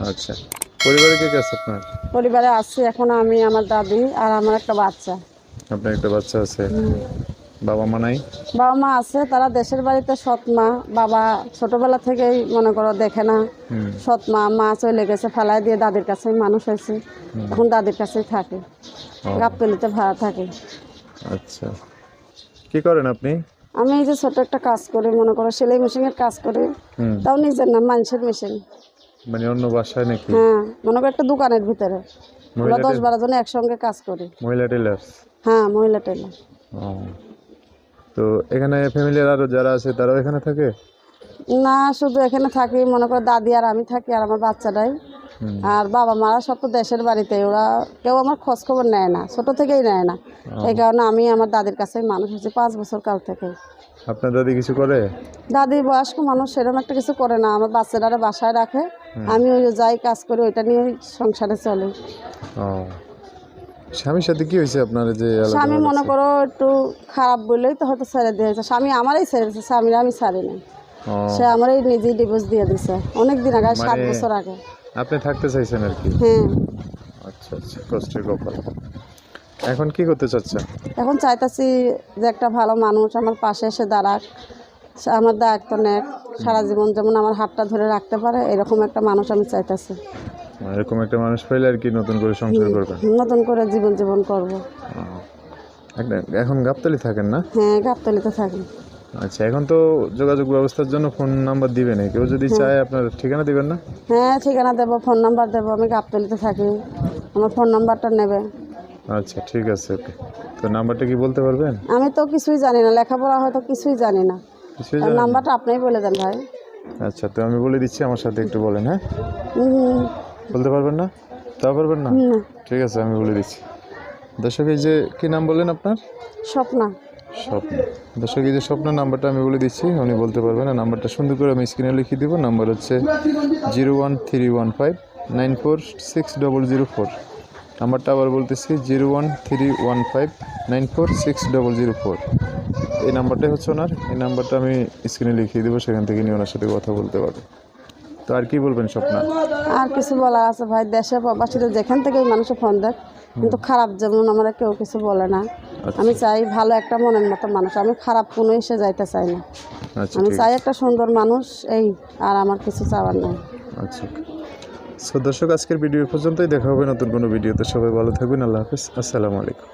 আচ্ছা। পরিবারে কে কে আছে আপনার? পরিবারে আছি এখন আমি আমার দাদি আর আমার একটা বাচ্চা। আপনার একটা বাচ্চা আছে? বাবা মা নাই? বাবা মা আছে তারা দেশের বাড়িতে সৎ মা। বাবা ছোটবেলা থেকেই মনে করো দেখে না। সৎ মা মা চলে গেছে ফেলায় দিয়ে দাদির কাছেই মানুষ হয়েছে। এখন দাদির কাছেই থাকে। গাবতলিতে ভাড়া থাকে। আচ্ছা। কি করেন আপনি? আমি এই যে ছোট একটা কাজ করি মনে করো সেলাই মেশিনের কাজ করি। তাও নিজের না মানুষের মেশিন। মানে অন্য বাসায় নাকি? হ্যাঁ মনে করো একটা দোকানের ভিতরে। আমরা দশ বারো জন একসঙ্গে কাজ করি। মহিলা টেলার হ্যাঁ মহিলা টেলার। ও। তো এখানে ফ্যামিলির আরও যারা আছে তারাও এখানে থাকে? না শুধু এখানে থাকি। মনে করে দাদি আর আমি থাকি আর আমার বাচ্চাটাই আর বাবা মারা সব তো দেশের বাড়িতে ওরা কেউ আমার খোঁজ খবর নেয় না ছোট থেকেই নেয় না। এই কারণে আমি আমার দাদির কাছে মানুষ হচ্ছে পাঁচ বছর কাল থেকে আপনার দাদি কিছু করে? দাদি বয়স্ক মানুষ সেরকম একটা কিছু করে না আমার বাচ্চাটারে বাসায় রাখে। আমি ওই যাই কাজ করি ওইটা নিয়ে সংসারে চলে। স্বামীর সাথে কি হয়েছে আপনার যে স্বামী মনে করো একটু খারাপ বললেই তো হয়তো ছেড়ে দিয়েছে স্বামী আমারই ছেড়ে দিয়েছে স্বামীরা আমি ছাড়ি ও। সে আমারই নিজেই ডিভোর্স দিয়ে দিছে অনেক দিন আগে সাত মানে- বছর আগে। আপনি থাকতে চাইছেন আর কি? হ্যাঁ। আচ্ছা আচ্ছা কষ্টের কপাল এখন কি করতে চাচ্ছেন? এখন চাইতাছি যে একটা ভালো মানুষ আমার পাশে এসে দাঁড়াক। আমার দায়িত্ব নেক। সারা জীবন যেমন আমার হাতটা ধরে রাখতে পারে এরকম একটা মানুষ আমি চাইতাছি। এরকম একটা মানুষ পাইলে আর কি নতুন করে সংসার করবেন নতুন করে জীবন জীবন করব এখন গাবতলি থাকেন না? হ্যাঁ গাবতলিতে থাকি। আচ্ছা এখন তো যোগাযোগ ব্যবস্থার জন্য ফোন নাম্বার দিবেন কেউ যদি চায় আপনার ঠিকানা দিবেন না? হ্যাঁ ঠিকানা দেবো ফোন নাম্বার দেবো আমি গাবতলিতে থাকি। আমার ফোন নাম্বারটা নেবে। আচ্ছা ঠিক আছে ওকে। তো নাম্বারটা কি বলতে পারবেন? আমি তো কিছুই জানি না লেখাপড়া হয়তো কিছুই জানি না। কিছুই জানেন না? নাম্বারটা আপনিই বলে দেন ভাই। আচ্ছা তো আমি বলে দিচ্ছি আমার সাথে একটু বলেন হ্যাঁ? হুম, বলতে পারবেন না? তা পারবেন না। ঠিক আছে আমি বলে দিচ্ছি। দর্শক এই যে কি নাম বললেন আপনার? স্বপ্না। স্বপ্ন। দর্শক, এই যে স্বপ্ন নাম্বারটা আমি বলে দিচ্ছি, উনি বলতে পারবেন আর নাম্বারটা সুন্দর করে আমি স্ক্রিনে লিখে দিব, নাম্বার হচ্ছে zero one three one five nine four six double zero four. নাম্বারটা আবার বলতেছি, zero one three one five nine four six double zero four. এই নাম্বারটাই হচ্ছে ওনার, এই নাম্বারটা আমি স্ক্রিনে লিখিয়ে দেবো, সেখান থেকে নিয়ে ওনার সাথে কথা বলতে পারবে। তো আর কি বলবেন স্বপ্না? আর কিছু বলার আছে ভাই দেশে প্রবাসীদের যেখান থেকে মানুষে ফোন দেয় কিন্তু খারাপ যেমন আমরা কেউ কিছু বলে না। আচ্ছা। আমি চাই ভালো একটা মনের মতো মানুষ আমি খারাপ কোনো এসে যাইতে চাই না। আচ্ছা আমি চাই একটা সুন্দর মানুষ এই আর আমার কিছু চাওয়ার নাই। আচ্ছা। সো দর্শক আজকের ভিডিও পর্যন্তই দেখা হবে নতুন কোনো ভিডিওতে। সবাই ভালো থাকবেন আল্লাহ হাফিজ। আসসালামু আলাইকুম।